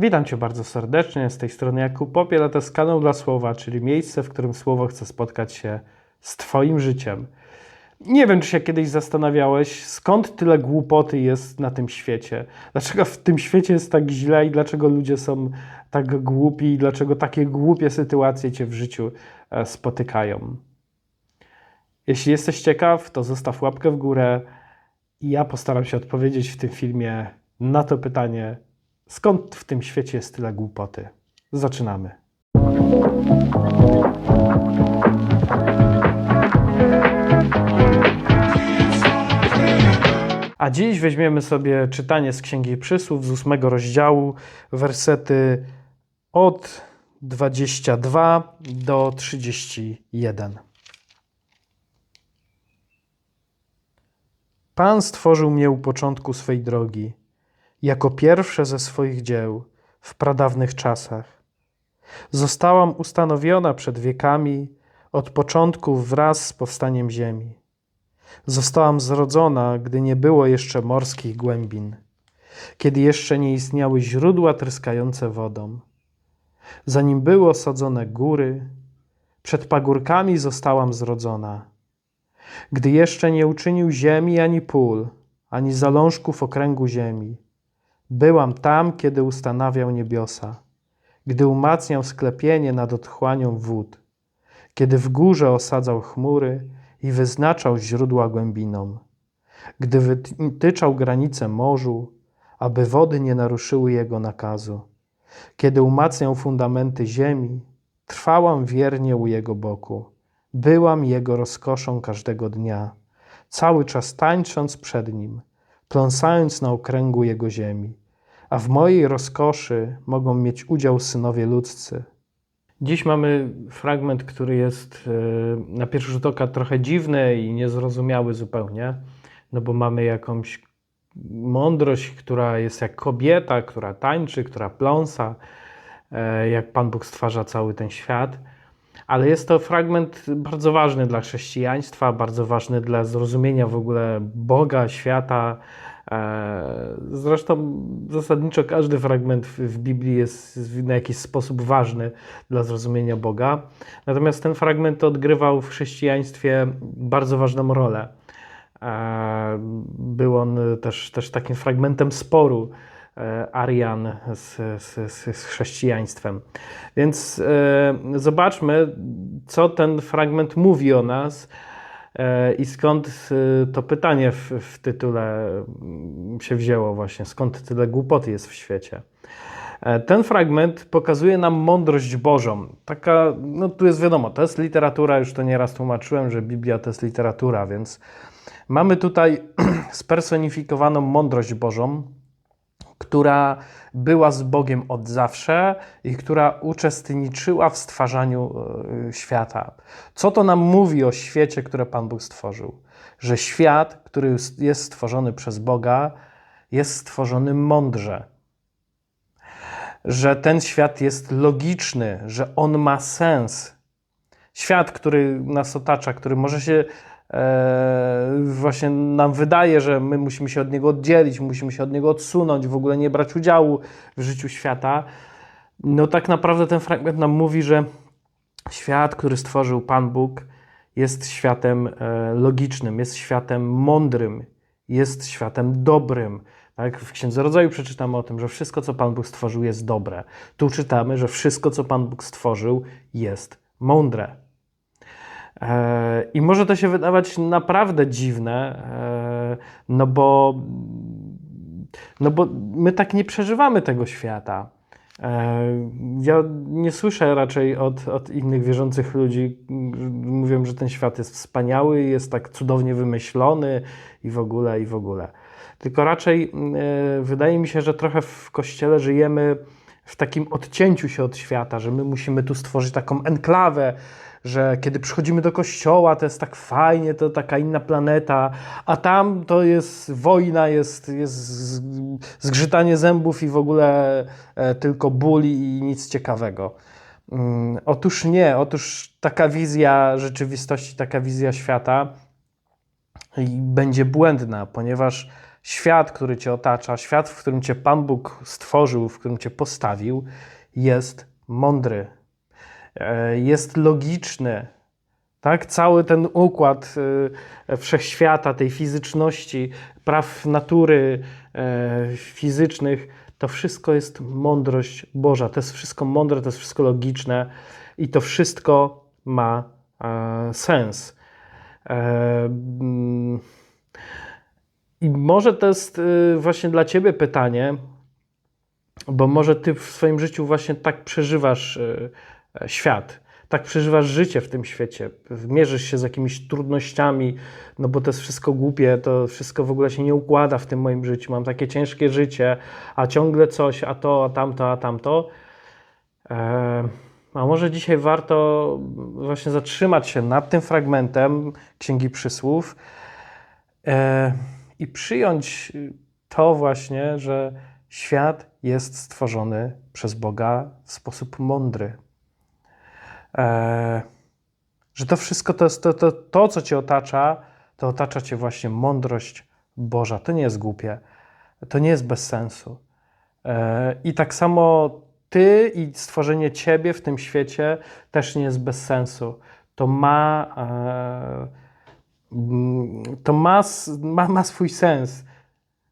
Witam Cię bardzo serdecznie. Z tej strony Jakub Popiel, a to jest kanał dla Słowa, czyli miejsce, w którym Słowo chce spotkać się z Twoim życiem. Nie wiem, czy się kiedyś zastanawiałeś, skąd tyle głupoty jest na tym świecie. Dlaczego w tym świecie jest tak źle i dlaczego ludzie są tak głupi i dlaczego takie głupie sytuacje Cię w życiu e, spotykają. Jeśli jesteś ciekaw, to zostaw łapkę w górę i ja postaram się odpowiedzieć w tym filmie na to pytanie, skąd w tym świecie jest tyle głupoty. Zaczynamy. A dziś weźmiemy sobie czytanie z Księgi Przysłów z ósmego rozdziału, wersety od 22 do 31. Pan stworzył mnie u początku swej drogi, jako pierwsze ze swoich dzieł w pradawnych czasach. Zostałam ustanowiona przed wiekami, od początku wraz z powstaniem ziemi. Zostałam zrodzona, gdy nie było jeszcze morskich głębin, kiedy jeszcze nie istniały źródła tryskające wodą. Zanim były osadzone góry, przed pagórkami zostałam zrodzona. Gdy jeszcze nie uczynił ziemi ani pól, ani zalążków okręgu ziemi. Byłam tam, kiedy ustanawiał niebiosa, gdy umacniał sklepienie nad otchłanią wód, kiedy w górze osadzał chmury i wyznaczał źródła głębinom, gdy wytyczał granice morzu, aby wody nie naruszyły jego nakazu, kiedy umacniał fundamenty ziemi, trwałam wiernie u jego boku, byłam jego rozkoszą każdego dnia, cały czas tańcząc przed nim, pląsając na okręgu jego ziemi, a w mojej rozkoszy mogą mieć udział synowie ludzcy. Dziś mamy fragment, który jest e, na pierwszy rzut oka trochę dziwny i niezrozumiały zupełnie, no bo mamy jakąś mądrość, która jest jak kobieta, która tańczy, która pląsa, e, jak Pan Bóg stwarza cały ten świat. Ale jest to fragment bardzo ważny dla chrześcijaństwa, bardzo ważny dla zrozumienia w ogóle Boga, świata, zresztą zasadniczo każdy fragment w Biblii jest na jakiś sposób ważny dla zrozumienia Boga. Natomiast ten fragment odgrywał w chrześcijaństwie bardzo ważną rolę. E, był on też, też takim fragmentem sporu e, Arian z, z, z chrześcijaństwem. Więc zobaczmy, co ten fragment mówi o nas E, I skąd e, to pytanie w, w, tytule mm, się wzięło właśnie, skąd tyle głupoty jest w świecie? E, ten fragment pokazuje nam mądrość Bożą. Taka, no tu jest wiadomo, to jest literatura, już to nieraz tłumaczyłem, że Biblia to jest literatura, więc mamy tutaj spersonifikowaną mądrość Bożą, która była z Bogiem od zawsze i która uczestniczyła w stwarzaniu e, świata. Co to nam mówi o świecie, które Pan Bóg stworzył? Że świat, który jest stworzony przez Boga, jest stworzony mądrze. Że ten świat jest logiczny, że on ma sens. Świat, który nas otacza, który może się E, właśnie nam wydaje, że my musimy się od niego oddzielić, musimy się od niego odsunąć, w ogóle nie brać udziału w życiu świata. No tak naprawdę ten fragment nam mówi, że świat, który stworzył Pan Bóg, jest światem e, logicznym, jest światem mądrym, jest światem dobrym. Tak? W Księdze Rodzaju przeczytamy o tym, że wszystko, co Pan Bóg stworzył, jest dobre. Tu czytamy, że wszystko, co Pan Bóg stworzył, jest mądre. E, I może to się wydawać naprawdę dziwne, e, no bo, no bo my tak nie przeżywamy tego świata. E, ja nie słyszę raczej od, od innych wierzących ludzi, mówią, że ten świat jest wspaniały, jest tak cudownie wymyślony i w ogóle, i w ogóle. Tylko raczej wydaje mi się, że trochę w kościele żyjemy w takim odcięciu się od świata, że my musimy tu stworzyć taką enklawę, że kiedy przychodzimy do kościoła, to jest tak fajnie, to taka inna planeta, a tam to jest wojna, jest, jest zgrzytanie zębów i w ogóle e, tylko ból i nic ciekawego. Mm, otóż nie, otóż taka wizja rzeczywistości, taka wizja świata będzie błędna, ponieważ świat, który cię otacza, świat, w którym cię Pan Bóg stworzył, w którym cię postawił, jest mądry, jest logiczny. Tak? Cały ten układ e, wszechświata, tej fizyczności, praw natury e, fizycznych, to wszystko jest mądrość Boża. To jest wszystko mądre, to jest wszystko logiczne i to wszystko ma sens. Mm, I może to jest właśnie dla Ciebie pytanie, bo może Ty w swoim życiu właśnie tak przeżywasz świat tak przeżywasz życie w tym świecie, mierzysz się z jakimiś trudnościami, no bo to jest wszystko głupie, to wszystko w ogóle się nie układa w tym moim życiu, mam takie ciężkie życie, a ciągle coś, a to, a tamto, a tamto. E, a może dzisiaj warto właśnie zatrzymać się nad tym fragmentem Księgi Przysłów e, i przyjąć to właśnie, że świat jest stworzony przez Boga w sposób mądry. E, że to wszystko to jest to, to, to, co cię otacza, to otacza cię właśnie mądrość Boża. To nie jest głupie, to nie jest bez sensu. E, I tak samo ty i stworzenie ciebie w tym świecie też nie jest bez sensu. To ma, e, to ma, ma, ma swój sens.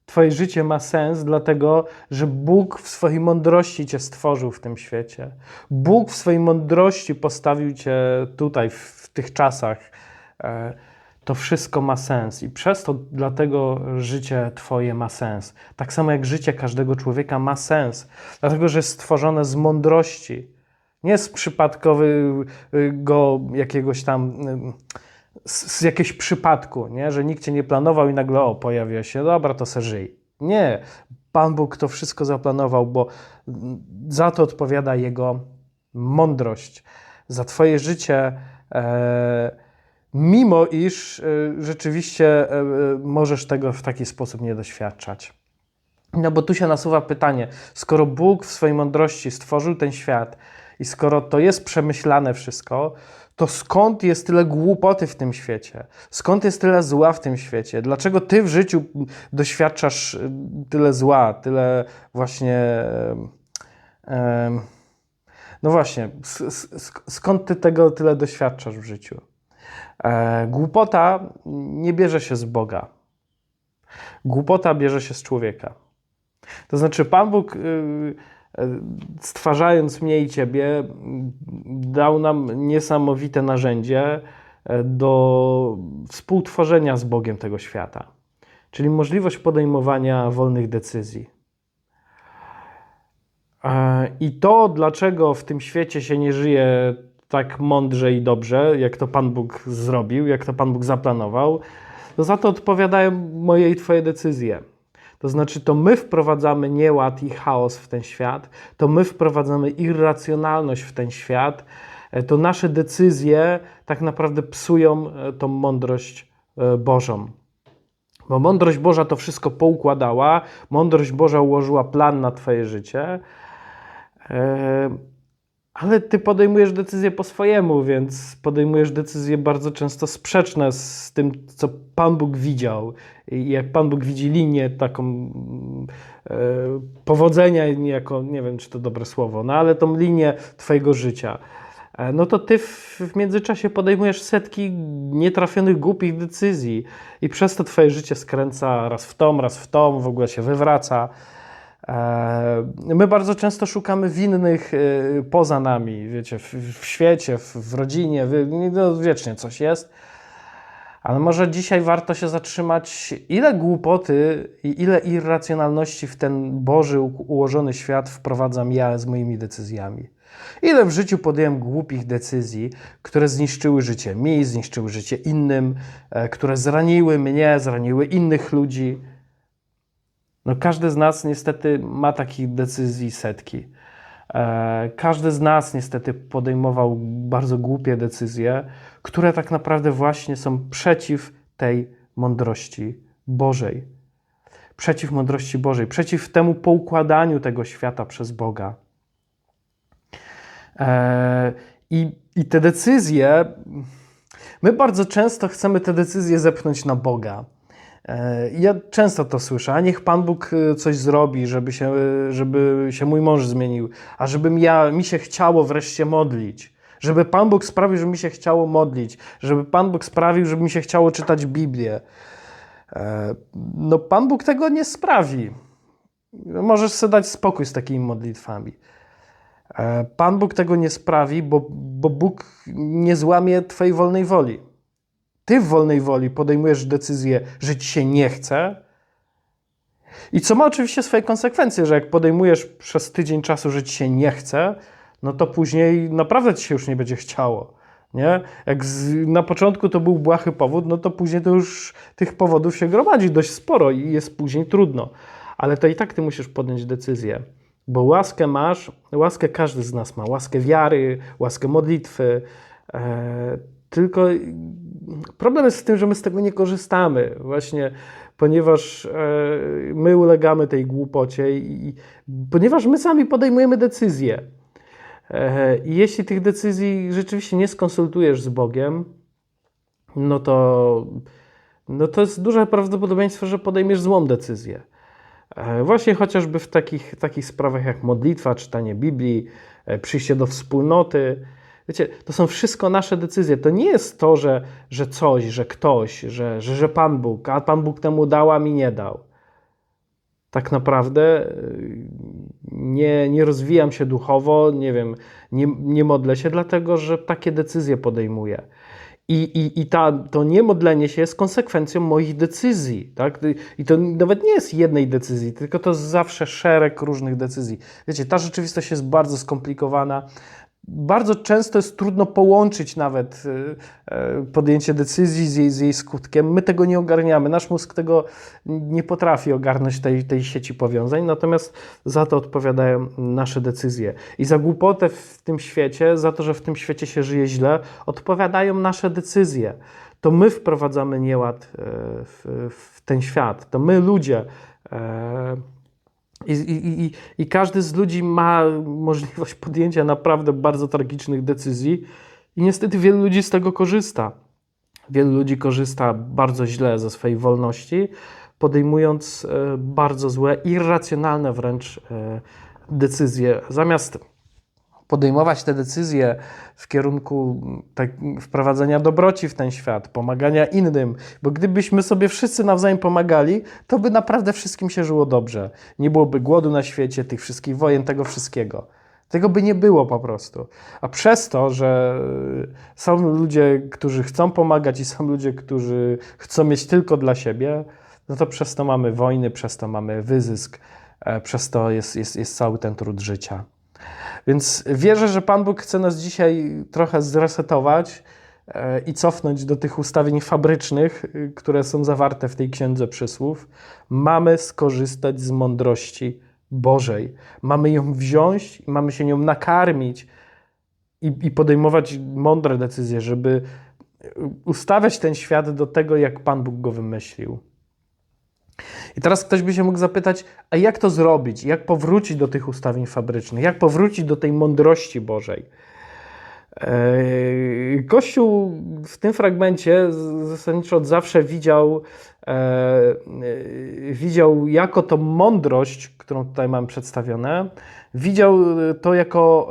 Twoje życie ma sens, dlatego że Bóg w swojej mądrości Cię stworzył w tym świecie. Bóg w swojej mądrości postawił Cię tutaj, w tych czasach. E, to wszystko ma sens i przez to dlatego życie Twoje ma sens. Tak samo jak życie każdego człowieka ma sens, dlatego że jest stworzone z mądrości, nie z przypadkowego jakiegoś tam z, z jakiegoś przypadku, nie? że nikt cię nie planował i nagle o, pojawia się, dobra, to se żyj. Nie, Pan Bóg to wszystko zaplanował, bo za to odpowiada Jego mądrość, za Twoje życie, e, mimo iż e, rzeczywiście e, możesz tego w taki sposób nie doświadczać. No bo tu się nasuwa pytanie, skoro Bóg w swojej mądrości stworzył ten świat i skoro to jest przemyślane wszystko, to skąd jest tyle głupoty w tym świecie? Skąd jest tyle zła w tym świecie? Dlaczego ty w życiu doświadczasz y, tyle zła, tyle właśnie. No właśnie, skąd ty tego tyle doświadczasz w życiu? E, głupota nie bierze się z Boga. Głupota bierze się z człowieka. To znaczy, Pan Bóg y, stwarzając mnie i Ciebie, dał nam niesamowite narzędzie e, do współtworzenia z Bogiem tego świata, czyli możliwość podejmowania wolnych decyzji. E, I to, dlaczego w tym świecie się nie żyje tak mądrze i dobrze, jak to Pan Bóg zrobił, jak to Pan Bóg zaplanował, za to odpowiadają moje i Twoje decyzje. To znaczy, to my wprowadzamy nieład i chaos w ten świat, to my wprowadzamy irracjonalność w ten świat, e, to nasze decyzje tak naprawdę psują e, tą mądrość e, Bożą. Bo mądrość Boża to wszystko poukładała, mądrość Boża ułożyła plan na Twoje życie ale ty podejmujesz decyzje po swojemu, więc podejmujesz decyzje bardzo często sprzeczne z tym, co Pan Bóg widział. I jak Pan Bóg widzi linię taką e, powodzenia, jako, nie wiem, czy to dobre słowo, no ale tą linię Twojego życia, e, no to Ty w, w międzyczasie podejmujesz setki nietrafionych, głupich decyzji i przez to Twoje życie skręca raz w tom, raz w tom, w ogóle się wywraca. E, my bardzo często szukamy winnych e, poza nami, wiecie, w, w świecie, w, w rodzinie, no, wiecznie coś jest. Ale może dzisiaj warto się zatrzymać, ile głupoty i ile irracjonalności w ten Boży ułożony świat wprowadzam ja z moimi decyzjami. Ile w życiu podjąłem głupich decyzji, które zniszczyły życie mi, zniszczyły życie innym, e, które zraniły mnie, zraniły innych ludzi. No każdy z nas niestety ma takich decyzji setki. E, każdy z nas niestety podejmował bardzo głupie decyzje, które tak naprawdę właśnie są przeciw tej mądrości Bożej. Przeciw mądrości Bożej, przeciw temu poukładaniu tego świata przez Boga. E, I, I te decyzje, my bardzo często chcemy te decyzje zepchnąć na Boga. E, Ja często to słyszę, a niech Pan Bóg e, coś zrobi, żeby się, e, żeby się mój mąż zmienił, a żebym ja, mi się chciało wreszcie modlić. Żeby Pan Bóg sprawił, żeby mi się chciało modlić, żeby Pan Bóg sprawił, żeby mi się chciało czytać Biblię. No, Pan Bóg tego nie sprawi. Możesz sobie dać spokój z takimi modlitwami. Pan Bóg tego nie sprawi, bo, bo Bóg nie złamie Twojej wolnej woli. Ty w wolnej woli podejmujesz decyzję, że ci się nie chce. I co ma oczywiście swoje konsekwencje, że jak podejmujesz przez tydzień czasu, że ci się nie chce, no to później naprawdę ci się już nie będzie chciało. Nie? Jak z, na początku to był błahy powód, no to później to już tych powodów się gromadzi dość sporo i jest później trudno. Ale to i tak ty musisz podjąć decyzję, bo łaskę masz, łaskę każdy z nas ma, łaskę wiary, łaskę modlitwy. E, tylko problem jest w tym, że my z tego nie korzystamy, właśnie ponieważ e, my ulegamy tej głupocie i ponieważ my sami podejmujemy decyzje. E, I jeśli tych decyzji rzeczywiście nie skonsultujesz z Bogiem, no to, no to jest duże prawdopodobieństwo, że podejmiesz złą decyzję. E, Właśnie chociażby w takich, takich sprawach jak modlitwa, czytanie Biblii, przyjście do wspólnoty. Wiecie, to są wszystko nasze decyzje. To nie jest to, że, że coś, że ktoś, że, że, że Pan Bóg, a Pan Bóg temu dał, a mi nie dał. Tak naprawdę y, nie, nie rozwijam się duchowo, nie wiem, nie, nie modlę się, dlatego że takie decyzje podejmuję. I, i, i ta, to niemodlenie się jest konsekwencją moich decyzji. Tak? I to nawet nie jest jednej decyzji, tylko to jest zawsze szereg różnych decyzji. Wiecie, ta rzeczywistość jest bardzo skomplikowana. Bardzo często jest trudno połączyć nawet y, y, podjęcie decyzji z jej, z jej skutkiem. My tego nie ogarniamy. Nasz mózg tego nie potrafi ogarnąć tej, tej sieci powiązań, natomiast za to odpowiadają nasze decyzje. I za głupotę w tym świecie, za to, że w tym świecie się żyje źle, odpowiadają nasze decyzje. To my wprowadzamy nieład e, w, w ten świat. To my ludzie. I, i, i, I każdy z ludzi ma możliwość podjęcia naprawdę bardzo tragicznych decyzji, i niestety wielu ludzi z tego korzysta. Wielu ludzi korzysta bardzo źle ze swojej wolności, podejmując e, bardzo złe, irracjonalne wręcz e, decyzje. Zamiast podejmować te decyzje w kierunku tak, wprowadzenia dobroci w ten świat, pomagania innym, bo gdybyśmy sobie wszyscy nawzajem pomagali, to by naprawdę wszystkim się żyło dobrze. Nie byłoby głodu na świecie, tych wszystkich wojen, tego wszystkiego. Tego by nie było po prostu. A przez to, że są ludzie, którzy chcą pomagać i są ludzie, którzy chcą mieć tylko dla siebie, no to przez to mamy wojny, przez to mamy wyzysk, e, przez to jest, jest, jest cały ten trud życia. Więc wierzę, że Pan Bóg chce nas dzisiaj trochę zresetować e, i cofnąć do tych ustawień fabrycznych, y, które są zawarte w tej księdze przysłów. Mamy skorzystać z mądrości Bożej. Mamy ją wziąć i mamy się nią nakarmić i, i podejmować mądre decyzje, żeby y, ustawiać ten świat do tego, jak Pan Bóg go wymyślił. I teraz ktoś by się mógł zapytać, a jak to zrobić? Jak powrócić do tych ustawień fabrycznych? Jak powrócić do tej mądrości Bożej? Eee, Kościół w tym fragmencie zasadniczo od zawsze widział, e, e, widział jako tą mądrość, którą tutaj mam przedstawione, widział to jako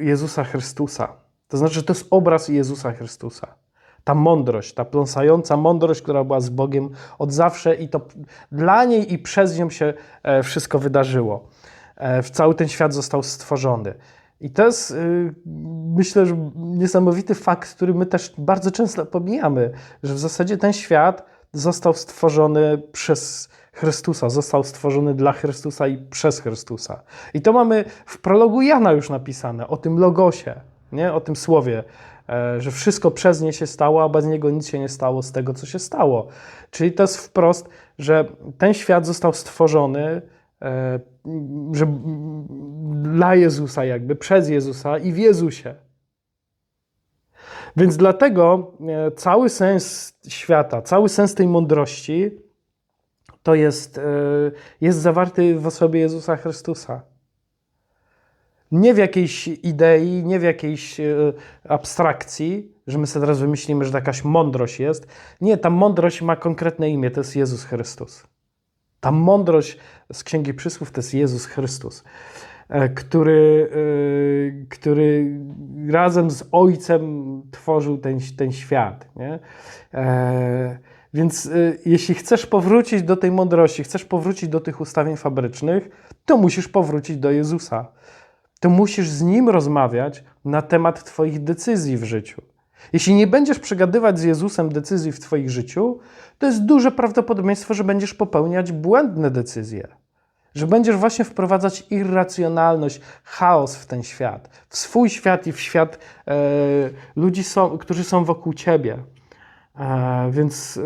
e, Jezusa Chrystusa. To znaczy, że to jest obraz Jezusa Chrystusa. Ta mądrość, ta pląsająca mądrość, która była z Bogiem od zawsze i to dla niej i przez nią się e, wszystko wydarzyło. E, Cały ten świat został stworzony. I to jest, y, myślę, że niesamowity fakt, który my też bardzo często pomijamy, że w zasadzie ten świat został stworzony przez Chrystusa, został stworzony dla Chrystusa i przez Chrystusa. I to mamy w prologu Jana już napisane, o tym logosie, nie? o tym słowie, że wszystko przez nie się stało, a bez niego nic się nie stało z tego, co się stało. Czyli to jest wprost, że ten świat został stworzony e, że dla Jezusa, jakby przez Jezusa i w Jezusie. Więc dlatego e, cały sens świata, cały sens tej mądrości to jest, e, jest zawarty w osobie Jezusa Chrystusa. Nie w jakiejś idei, nie w jakiejś e, abstrakcji, że my sobie teraz wymyślimy, że jakaś mądrość jest. Nie, ta mądrość ma konkretne imię, to jest Jezus Chrystus. Ta mądrość z Księgi Przysłów to jest Jezus Chrystus, e, który, e, który razem z Ojcem tworzył ten, ten świat. Nie? Więc jeśli chcesz powrócić do tej mądrości, chcesz powrócić do tych ustawień fabrycznych, to musisz powrócić do Jezusa. To musisz z Nim rozmawiać na temat Twoich decyzji w życiu. Jeśli nie będziesz przegadywać z Jezusem decyzji w Twoich życiu, to jest duże prawdopodobieństwo, że będziesz popełniać błędne decyzje. Że będziesz właśnie wprowadzać irracjonalność, chaos w ten świat, w swój świat i w świat e, ludzi, są, którzy są wokół Ciebie. E, więc e,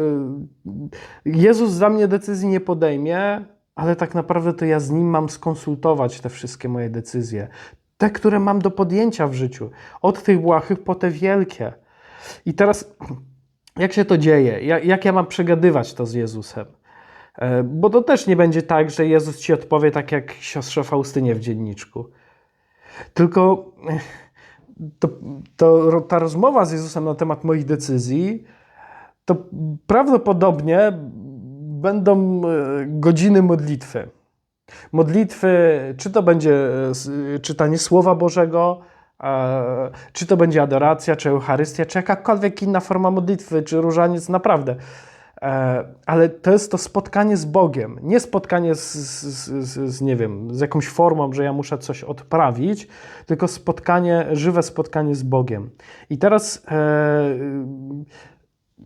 Jezus za mnie decyzji nie podejmie, ale tak naprawdę to ja z Nim mam skonsultować te wszystkie moje decyzje. Te, które mam do podjęcia w życiu. Od tych błahych po te wielkie. I teraz, jak się to dzieje? Jak, jak ja mam przegadywać to z Jezusem? E, Bo to też nie będzie tak, że Jezus ci odpowie tak jak siostrze Faustynie w dzienniczku. Tylko to, to, ta rozmowa z Jezusem na temat moich decyzji, to prawdopodobnie będą e, godziny modlitwy. Modlitwy, czy to będzie e, s- czytanie Słowa Bożego, e, czy to będzie adoracja, czy Eucharystia, czy jakakolwiek inna forma modlitwy, czy różaniec, naprawdę. E, Ale to jest to spotkanie z Bogiem, nie spotkanie z, z, z, z, nie wiem, z jakąś formą, że ja muszę coś odprawić, tylko spotkanie, żywe spotkanie z Bogiem. I teraz e,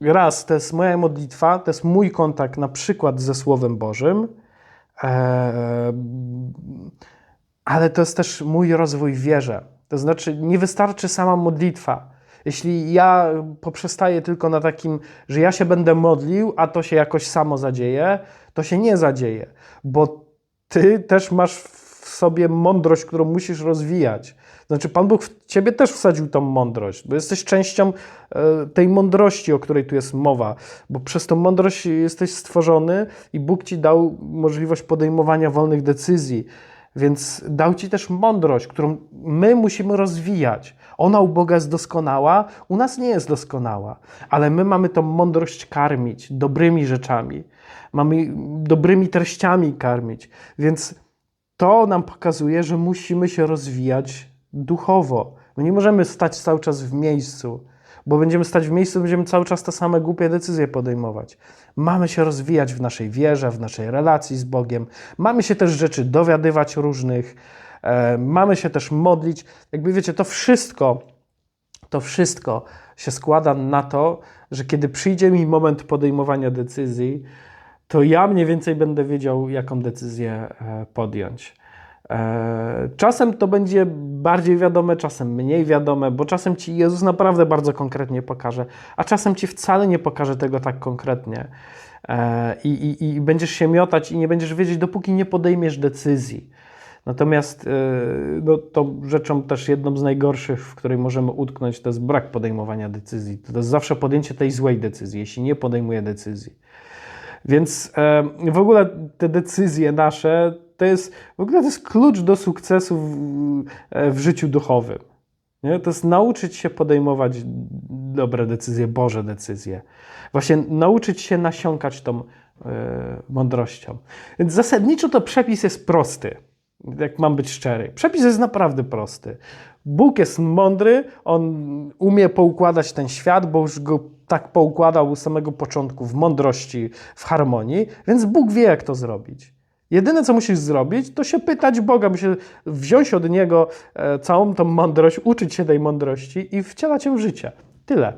raz, to jest moja modlitwa, to jest mój kontakt na przykład ze Słowem Bożym, e, ale to jest też mój rozwój w wierze. To znaczy, nie wystarczy sama modlitwa. Jeśli ja poprzestaję tylko na takim, że ja się będę modlił, a to się jakoś samo zadzieje, to się nie zadzieje, bo ty też masz w sobie mądrość, którą musisz rozwijać. Znaczy, Pan Bóg w ciebie też wsadził tą mądrość, bo jesteś częścią e, tej mądrości, o której tu jest mowa, bo przez tą mądrość jesteś stworzony i Bóg ci dał możliwość podejmowania wolnych decyzji. Więc dał ci też mądrość, którą my musimy rozwijać. Ona u Boga jest doskonała, u nas nie jest doskonała, ale my mamy tą mądrość karmić dobrymi rzeczami, mamy dobrymi treściami karmić. Więc to nam pokazuje, że musimy się rozwijać duchowo. My nie możemy stać cały czas w miejscu, bo będziemy stać w miejscu, będziemy cały czas te same głupie decyzje podejmować. Mamy się rozwijać w naszej wierze, w naszej relacji z Bogiem. Mamy się też rzeczy dowiadywać różnych. E, mamy się też modlić. Jakby wiecie, to wszystko, to wszystko się składa na to, że kiedy przyjdzie mi moment podejmowania decyzji, to ja mniej więcej będę wiedział, jaką decyzję e, podjąć. E, Czasem to będzie bardziej wiadome, czasem mniej wiadome, bo czasem ci Jezus naprawdę bardzo konkretnie pokaże, a czasem ci wcale nie pokaże tego tak konkretnie. E, I, i, I będziesz się miotać i nie będziesz wiedzieć, dopóki nie podejmiesz decyzji. Natomiast e, no, to rzeczą też jedną z najgorszych, w której możemy utknąć, to jest brak podejmowania decyzji. To jest zawsze podjęcie tej złej decyzji, jeśli nie podejmuję decyzji. Więc w ogóle te decyzje nasze to jest w ogóle to jest klucz do sukcesu w, e, w życiu duchowym. Nie? To jest nauczyć się podejmować dobre decyzje, Boże decyzje. Właśnie nauczyć się nasiąkać tą e, mądrością. Więc zasadniczo to przepis jest prosty, jak mam być szczery. Przepis jest naprawdę prosty. Bóg jest mądry, on umie poukładać ten świat, bo już go tak poukładał z samego początku w mądrości, w harmonii, więc Bóg wie, jak to zrobić. Jedyne, co musisz zrobić, to się pytać Boga, musisz wziąć od Niego e, całą tą mądrość, uczyć się tej mądrości i wcielać ją w życie. Tyle.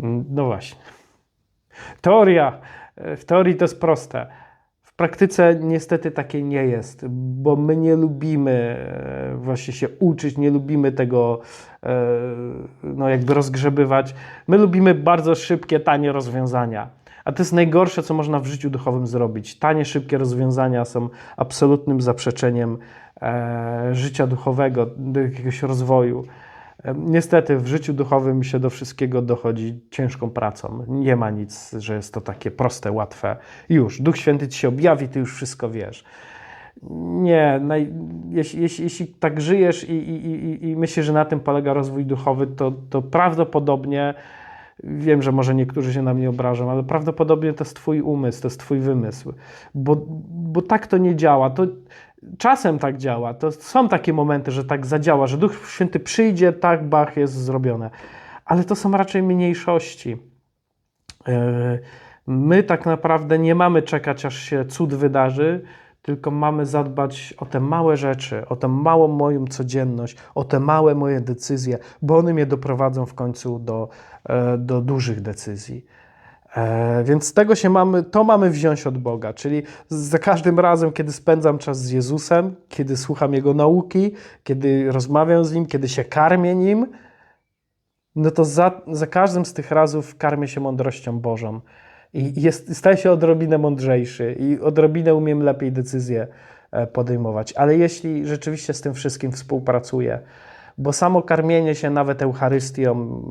Mm, No właśnie. Teoria. e, W teorii to jest proste. W praktyce niestety takiej nie jest, bo my nie lubimy e, właśnie się uczyć, nie lubimy tego no jakby rozgrzebywać. My lubimy bardzo szybkie, tanie rozwiązania. A to jest najgorsze, co można w życiu duchowym zrobić. Tanie, szybkie rozwiązania są absolutnym zaprzeczeniem e, życia duchowego, do jakiegoś rozwoju. E, Niestety w życiu duchowym się do wszystkiego dochodzi ciężką pracą. Nie ma nic, że jest to takie proste, łatwe. Już, Duch Święty ci się objawi, ty już wszystko wiesz. nie, naj, jeśli, jeśli, jeśli tak żyjesz i, i, i, i myślisz, że na tym polega rozwój duchowy, to, to prawdopodobnie, wiem, że może niektórzy się na mnie obrażą, ale prawdopodobnie to jest Twój umysł, to jest Twój wymysł, bo, bo tak to nie działa. To czasem tak działa, to są takie momenty, że tak zadziała, że Duch Święty przyjdzie, tak, bach, jest zrobione, ale to są raczej mniejszości. E, My tak naprawdę nie mamy czekać, aż się cud wydarzy, tylko mamy zadbać o te małe rzeczy, o tę małą moją codzienność, o te małe moje decyzje, bo one mnie doprowadzą w końcu do, e, do dużych decyzji. E, Więc tego się mamy, to mamy wziąć od Boga, czyli za każdym razem, kiedy spędzam czas z Jezusem, kiedy słucham Jego nauki, kiedy rozmawiam z Nim, kiedy się karmię Nim, no to za, za każdym z tych razów karmię się mądrością Bożą. Jest, staję się odrobinę mądrzejszy i odrobinę umiem lepiej decyzje e, podejmować. Ale jeśli rzeczywiście z tym wszystkim współpracuję, bo samo karmienie się nawet Eucharystią,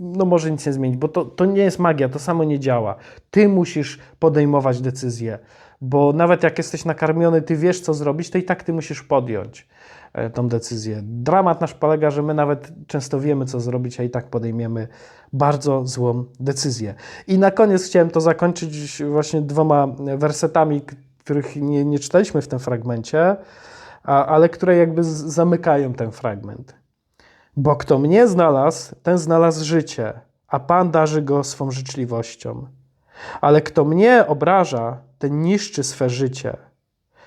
no może nic nie zmienić, bo to, to nie jest magia, to samo nie działa. Ty musisz podejmować decyzje, bo nawet jak jesteś nakarmiony, ty wiesz, co zrobić, to i tak ty musisz podjąć e, tą decyzję. Dramat nasz polega, że my nawet często wiemy, co zrobić, a i tak podejmiemy bardzo złą decyzję. I na koniec chciałem to zakończyć właśnie dwoma wersetami, których nie, nie czytaliśmy w tym fragmencie, a, ale które jakby zamykają ten fragment. Bo kto mnie znalazł, ten znalazł życie, a Pan darzy go swą życzliwością. Ale kto mnie obraża, ten niszczy swe życie.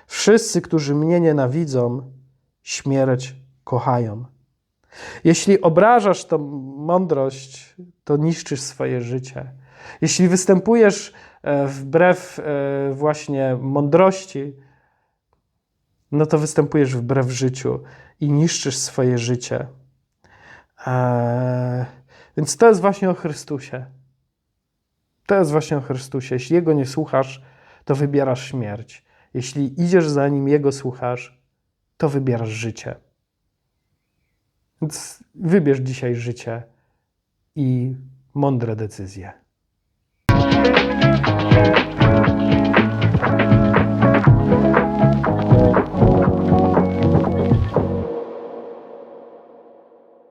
Wszyscy, którzy mnie nienawidzą, śmierć kochają. Jeśli obrażasz tą mądrość, to niszczysz swoje życie. Jeśli występujesz e, wbrew e, właśnie mądrości, no to występujesz wbrew życiu i niszczysz swoje życie. Eee, więc to jest właśnie o Chrystusie. To jest właśnie o Chrystusie. Jeśli Jego nie słuchasz, to wybierasz śmierć. Jeśli idziesz za Nim, Jego słuchasz, to wybierasz życie. Więc wybierz dzisiaj życie i mądre decyzje.